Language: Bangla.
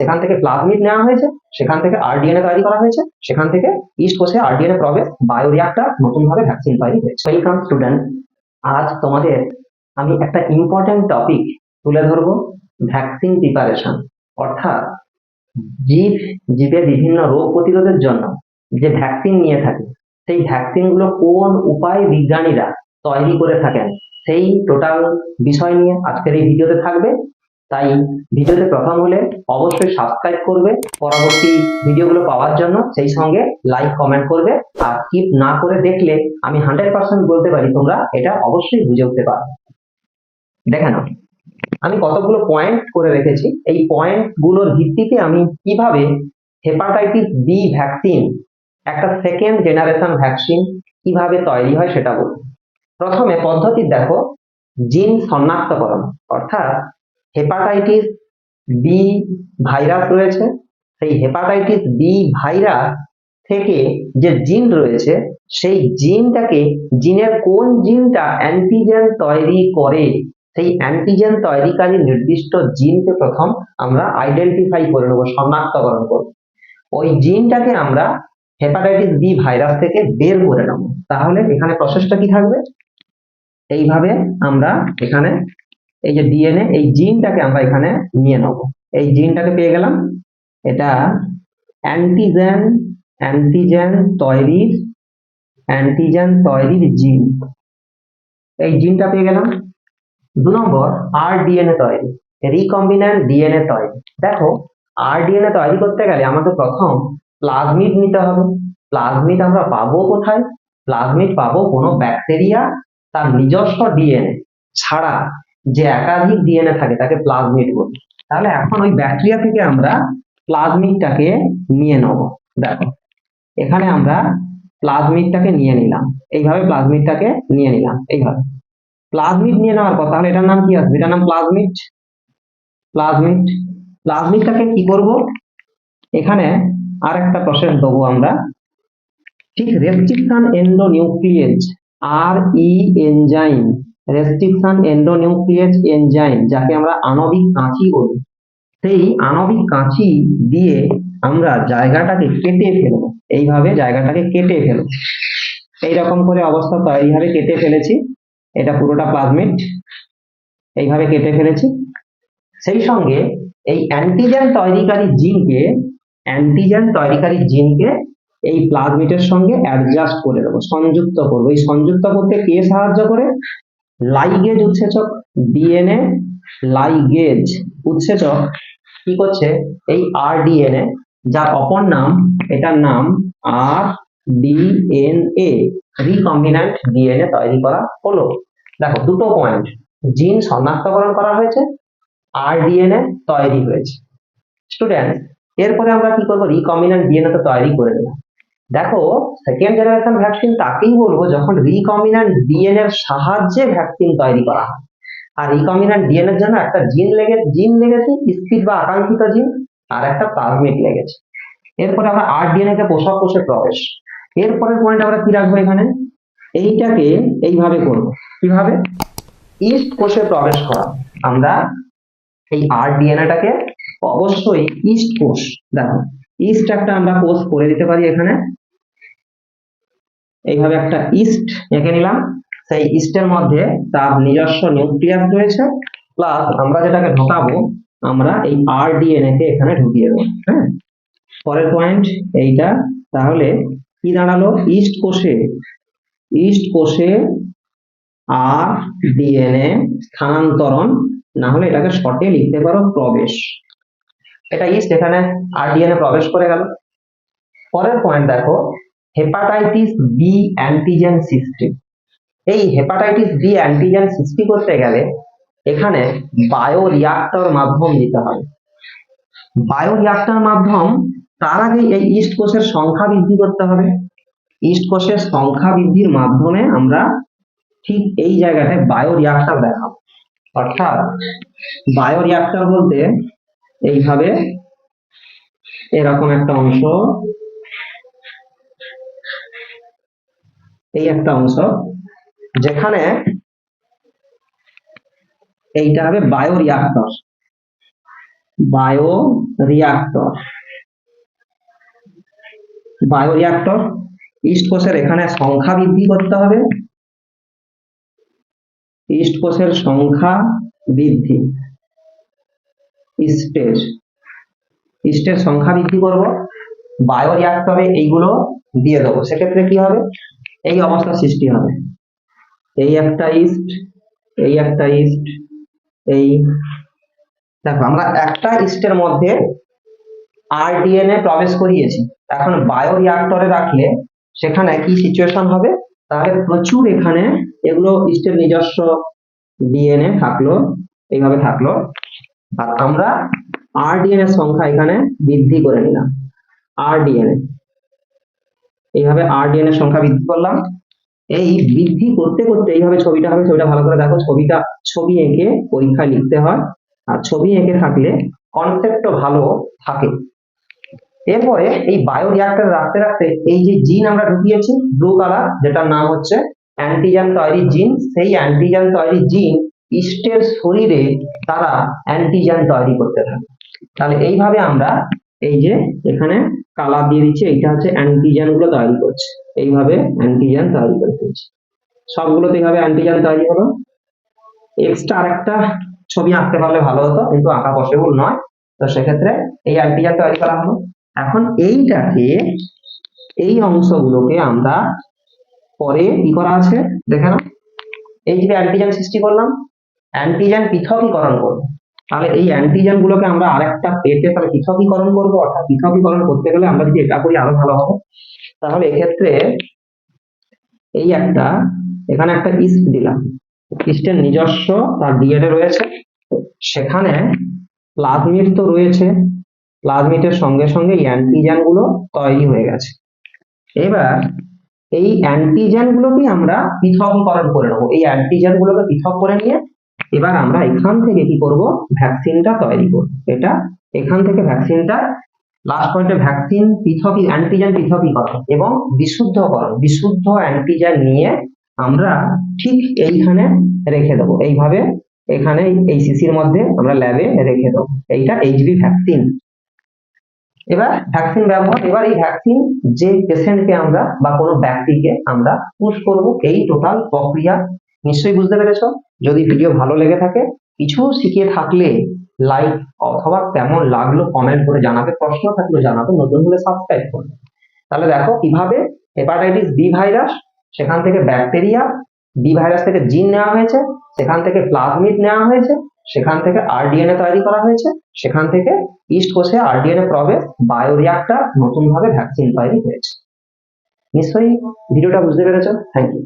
সেখান থেকে প্লাজমিড নেওয়া হয়েছে, সেখান থেকে আরডিএনএ তৈরি করা হয়েছে, সেখান থেকে ইস্ট কোষে আরডিএনএ প্রবেশ বায়োরিয়াক্টর নতুন ভাবে ভ্যাকসিন তৈরি হয়েছে। ওয়েলকাম স্টুডেন্ট আজ তোমাদের আমি একটা ইম্পর্টেন্ট টপিক তুলে ধরবো ভ্যাকসিন প্রিপারেশন অর্থাৎ জীব জীবের বিভিন্ন রোগ প্রতিরোধের জন্য যে ভ্যাকসিন নিয়ে থাকে, সেই ভ্যাকসিনগুলো কোন উপায় বিজ্ঞানীরা তৈরি করে থাকেন, সেই টোটাল বিষয় নিয়ে আজকের এই ভিডিওতে থাকবে। তাই ভিডিওতে প্রথম হলে অবশ্যই সাবস্ক্রাইব করবে। পরবর্তী ভিডিওগুলো পাওয়ার জন্য সেই সঙ্গে লাইক কমেন্ট করবে। আর স্কিপ না করে দেখলে আমি হান্ড্রেড পার্সেন্ট বলতে পারি তোমরা এটা অবশ্যই বুঝে উঠতে পারবে। দেখে নাও। আমি কতগুলো পয়েন্ট করে রেখেছি। এই পয়েন্টগুলোর ভিত্তিতে আমি কীভাবে হেপাটাইটিস বি ভ্যাকসিন একটা সেকেন্ড জেনারেশন ভ্যাকসিন কীভাবে তৈরি হয় সেটা বলব। প্রথমে পদ্ধতি দেখো জিন শনাক্তকরণ, অর্থাৎ হেপাটাইটিস বি ভাইরাস রয়েছে। সেই হেপাটাইটিস বি ভাইরাস থেকে যে জিন রয়েছে, সেই জিনটাকে জিনের কোন জিনটা অ্যান্টিজেন তৈরি করে, সেই অ্যান্টিজেন তৈরিকারী নির্দিষ্ট জিনকে প্রথম আমরা আইডেন্টিফাই করে নেব, শনাক্তকরণ করব। ওই জিনটাকে আমরা হেপাটাইটিস বি ভাইরাস থেকে বের করে নেব। তাহলে এখানে প্রসেসটা কি থাকবে? এইভাবে আমরা এখানে এই যে ডিএনএ এই জিনটাকে আমরা এখানে নিয়ে নেব। এই জিনটাকে পেয়ে গেলাম। এটা অ্যান্টিজেন অ্যান্টিজেন তৈরির অ্যান্টিজেন তৈরির জিন এই জিনটা পেয়ে গেলাম। দু নম্বর আর ডিএনএ তৈরি। রিকম্বিন্যান্ট ডিএনএ তৈরি। দেখো আর ডিএনএ তৈরি করতে গেলে আমাদের প্রথম প্লাজমিড নিতে হবে। প্লাজমিড আমরা পাবো কোথায়? প্লাজমিড পাবো কোনো ব্যাকটেরিয়া তার নিজস্ব ডিএনএ ছাড়া। যে একাধিক ডিএনএ থাকে, তাকে প্লাজমিড বলি। তাহলে এখন ওই ব্যাকটেরিয়া থেকে আমরা প্লাজমিডটাকে নিয়ে নেব। দেখো, এখানে আমরা প্লাজমিডটাকে নিয়ে নিলাম। এইভাবে প্লাজমিডটাকে নিয়ে নিলাম, এইভাবে। প্লাজমিড নিয়ে নেওয়ার পর তাহলে এটার নাম কি আসবে? এটার নাম প্লাজমিড প্লাজমিড প্লাজমিডটাকে কি করব? এখানে আর একটা প্রসেস দেবো আমরা। ঠিক রেস্ট্রিকশন এন্ডোনিউক্লিয়েজ আর E enzyme restriction endonuclease enzyme যাকে আমরা আণবিক কাঁচি বলি। সেই আণবিক কাঁচি দিয়ে আমরা জায়গাটাকে কেটে ফেলব। এইভাবে জায়গাটাকে কেটে ফেলব। এইরকম করে অবস্থা হবে, কেটে ফেলেছি। এটা পুরোটা প্লাজমিড এইভাবে কেটে ফেলেছি। সেই সঙ্গে এই অ্যান্টিজেন তৈরিকারী জিনকে অ্যান্টিজেন তৈরিকারী জিনকে এই প্লাজমিডের সঙ্গে অ্যাডজাস্ট করে দেবো সংযুক্ত করব। এই সংযুক্ত করতে কে সাহায্য করে? লাইগেজ উৎসেচক ডিএনএ লাইগেজ উৎসেচক কি করছে? এই আর ডিএনএ যার অপর নাম, এটার নাম আর ডিএনএ রিকম্বিন্যান্ট ডিএনএ তৈরি করা হলো। দেখো, দুটো পয়েন্ট জিন শনাক্তকরণ করা হয়েছে আর ডিএনএ তৈরি হয়েছে। স্টুডেন্ট এরপরে আমরা কি করব? রিকম্বিন্যান্ট ডিএনএ তো তৈরি করে দিলাম দেখো সেকেন্ড জেনারেশন ভ্যাকসিন তাকেই বলব যখন রিকমিনান্ট ডিএনএ এর সাহায্যে ভ্যাকসিন তৈরি করা হয়। আর রিকমিনান্ট ডিএনএ এর জন্য একটা জিন লেগে জিন লেগেছে স্পিড বা আকাঙ্ক্ষিত জিন আর একটা প্লাজমিড লেগেছে। এরপরে আমরা আর ডিএনএ কে পোষক কোষে প্রবেশ। এরপরের পয়েন্ট আমরা কি রাখব এখানে? এইটাকে এইভাবে করব। কীভাবে? ইস্ট কোষে প্রবেশ করা। আমরা এই আর ডিএনএটাকে অবশ্যই ইস্ট কোষ, দেখো ইস্ট একটা আমরা কোষ করে দিতে পারি এখানে। এইভাবে একটা ইস্ট এঁকে নিলাম। সেই ইস্টের মধ্যে তার নিজস্ব নিউক্লিয়াস রয়েছে। প্লাস আমরা যেটাকে ঢোকাবো, আমরা এই আর ডিএনএ কে এখানে ঢুকিয়ে দেবো হ্যাঁ? পরের পয়েন্ট এইটা। তাহলে কি দাঁড়াল? ইস্ট কোষে ইস্ট কোষে আর ডিএনএ স্থানান্তরণ। না হলে এটাকে শর্টে লিখতে পারো প্রবেশ। এটা ইস্ট, এখানে আর ডিএনএ প্রবেশ করে গেল। পরের পয়েন্ট দেখো হেপাটাইটিস বি অ্যান্টিজেন সৃষ্টি। এই হেপাটাইটিস বি অ্যান্টিজেন সৃষ্টি করতে গেলে এখানে বায়ো রিয়াক্টর মাধ্যম দিতে হবে বায়ো রিয়াক্টর মাধ্যম, তার আগে এই ইস্ট কোষের সংখ্যা বৃদ্ধি করতে হবে। ইস্ট কোষের সংখ্যা বৃদ্ধির মাধ্যমে আমরা ঠিক এই জায়গাটায় বায়ো রিয়াক্টর দেখাবো। অর্থাৎ বায়ো রিয়াক্টর বলতে এইভাবে এরকম একটা অংশ এই একটা অংশ। যেখানে এইটা হবে bio reactor bio reactor bio reactor yeast কোষের এখানে সংখ্যা বৃদ্ধি করতে হবে। ইস্ট কোষের সংখ্যা বৃদ্ধি। ইস্টের ইস্টের সংখ্যা বৃদ্ধি করব। বায়ো রিয়াক্টরে এইগুলো দিয়ে দেবো। সেক্ষেত্রে কি হবে? এই অবস্থা সৃষ্টি হবে। এই একটা ইস্ট এই একটা ইস্ট এই দেখো, আমরা একটা ইস্টের মধ্যে আর ডিএনএ প্রবেশ করিয়েছি। এখন বায়ো রিয়াক্টরে রাখলে সেখানে কি সিচুয়েশন হবে? তাহলে প্রচুর এখানে এগুলো ইস্টের নিজস্ব ডিএনএ থাকল, এইভাবে থাকল। আর আমরা আরডিএনএ সংখ্যা এখানে বৃদ্ধি করে নিলাম। আরডিএনএ এইভাবে আরডিএনএ সংখ্যা বৃদ্ধি করলাম। এই বৃদ্ধি করতে করতে এইভাবে ছবিটা হবে, ছবিটা ভালো করে দেখো, ছবিটা, ছবি এঁকে পরীক্ষায় লিখতে হয়। আর ছবি এঁকে থাকলে কনসেপ্টও ভালো থাকে। এরপরে এই বায়ো রিয়াক্টর রাখতে রাখতে এই যে জিন আমরা ঢুকিয়েছি ব্লু কালার যেটার নাম হচ্ছে অ্যান্টিজেন তৈরি জিন সেই অ্যান্টিজেন তৈরি জিন ইস্টের শরীরে তারা অ্যান্টিজেন তৈরি করতে থাকে। তাহলে এইভাবে আমরা এই যে এখানে কালা দিয়ে দিচ্ছে, এইটা হচ্ছে অ্যান্টিজেনগুলো তৈরি করছে। এইভাবে অ্যান্টিজেন তৈরি করে ফেলছে। সবগুলোতে এইভাবে অ্যান্টিজেন তৈরি হলো। এক্সট্রা আরেকটা ছবি আঁকতে পারলে ভালো হতো, কিন্তু আঁকা পসিবল নয়। তো সেক্ষেত্রে এই অ্যান্টিজেন তৈরি করা হলো। এখন এইটাকে, এই অংশগুলোকে আমরা পরে কি করা আছে? দেখে নাও। এই যে অ্যান্টিজেন সৃষ্টি করলাম অ্যান্টিজেন পৃথকীকরণ করব। তাহলে এই অ্যান্টিজেন গুলোকে আমরা আরেকটা পেটে তাহলে পৃথকীকরণ করব, অর্থাৎ পৃথকীকরণ করতে গেলে আমরা যদি এটা করি আরও ভালো হবে। তাহলে এক্ষেত্রে এই একটা, এখানে একটা ইস্ট দিলাম। ইস্টের নিজস্ব, তার ডিএনএ রয়েছে। সেখানে প্লাজমিড তো রয়েছে। প্লাজমিডের সঙ্গে সঙ্গে অ্যান্টিজেনগুলো তৈরি হয়ে গেছে। এবার এই অ্যান্টিজেন গুলোকে আমরা পৃথকীকরণ করে নেব। এই অ্যান্টিজেন গুলোকে পৃথক করে নিয়ে এবার আমরা এখান থেকে কি করব? ভ্যাকসিনটা তৈরি করব। এটা এখান থেকে ভ্যাকসিনটা লাস্ট পয়েন্টে ভ্যাকসিন, পৃথক অ্যান্টিজেন পৃথকীকরণ এবং বিশুদ্ধকরণ, বিশুদ্ধ অ্যান্টিজেন নিয়ে আমরা ঠিক এইখানে রেখে দেবো। এইভাবে এখানে এই সিসির মধ্যে আমরা ল্যাবে রেখে দেবো। এইটা এইচবি ভ্যাকসিন এবার ভ্যাকসিন ব্যবহার, এবার এই ভ্যাকসিন যে পেশেন্টকে আমরা বা কোনো ব্যক্তিকে আমরা পুশ করব, এই টোটাল প্রক্রিয়া নিশ্চয়ই বুঝতে পেরেছ? যদি ভিডিও ভালো লেগে থাকে, কিছু শিখে থাকলে লাইক অথবা কেমন লাগল কমেন্ট করে জানাবে, প্রশ্ন থাকলে জানাবে, নতুন হলে সাবস্ক্রাইব করবে। তাহলে দেখো কীভাবে হেপাটাইটিস বি ভাইরাস সেখান থেকে ব্যাকটেরিয়া বি ভাইরাস থেকে জিন নেওয়া হয়েছে, সেখান থেকে প্লাজমিড নেওয়া হয়েছে, সেখান থেকে আরডিএনএ তৈরি করা হয়েছে, সেখান থেকে ইস্ট কোষে আরডিএনএ প্রবেশ বায়োরিয়াক্টর নতুন ভাবে ভ্যাকসিন তৈরি হয়েছে। নিশ্চয়ই ভিডিওটা বুঝতে পেরেছ? Thank you